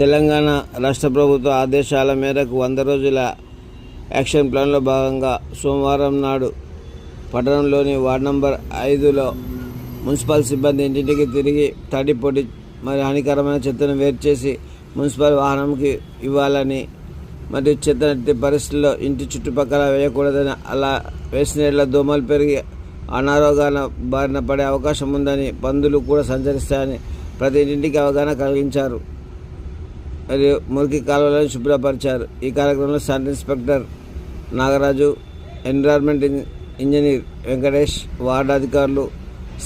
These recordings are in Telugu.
తెలంగాణ రాష్ట్ర ప్రభుత్వ ఆదేశాల మేరకు వంద రోజుల యాక్షన్ ప్లాన్లో భాగంగా సోమవారం నాడు పట్టణంలోని వార్డు నంబర్ ఐదులో మున్సిపల్ సిబ్బంది ఇంటింటికి తిరిగి తడి పొడి మరి హానికరమైన చెత్తను వేరు చేసి మున్సిపల్ వాహనంకి ఇవ్వాలని మరియు చెత్తనట్టి పరిస్థితుల్లో ఇంటి చుట్టుపక్కల వేయకూడదని అలా వేసిన దోమలు పెరిగి అనారోగ్యాల బారిన పడే అవకాశం ఉందని పందులు కూడా సంచరిస్తాయని ప్రతి ఇంటికి అవగాహన కలిగించారు. మరియు మురికి కాలువలను శుభ్రపరిచారు. ఈ కార్యక్రమంలో sub inspector Nagaraju environment engineer Venkatesh ward అధికారులు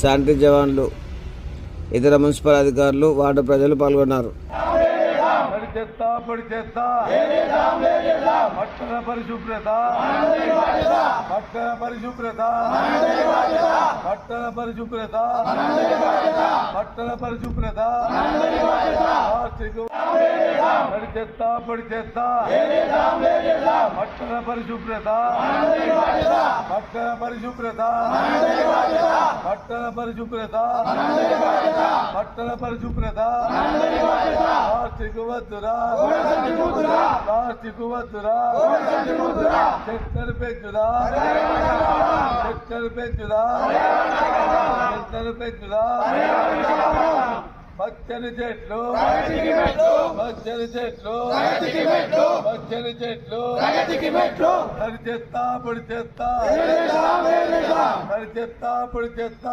శానిటరీ జవాన్లు ఇతర మున్సిపల్ అధికారులు వార్డు ప్రజలు పాల్గొన్నారు. పట్టణ పరిశుభ్రత. పట్టణ పరిశుభ్రత. పట్టణ పరిశుభ్రత. పట్టణ పరిశుభ్రత. పడి చెత్త పొడి చెత్త పట్టణ పరిశుభ్రత. పట్టణ పరిశుభ్రత. పట్టణ పరిశుభ్రత. పట్టణ పరిశుభ్రత. ప్లాస్టిక్ వద్దురా. ప్లాస్టిక్ వద్దురా. చక్కెర పెంచుదా. చక్కెర పెంచుదా. చక్కెర పెంచుదా. పచ్చని చెట్లు. పచ్చని చెట్లు. పచ్చని చెట్లు. తడి చెత్త పొడి చెత్త. తడి చెత్త పొడి చెత్త.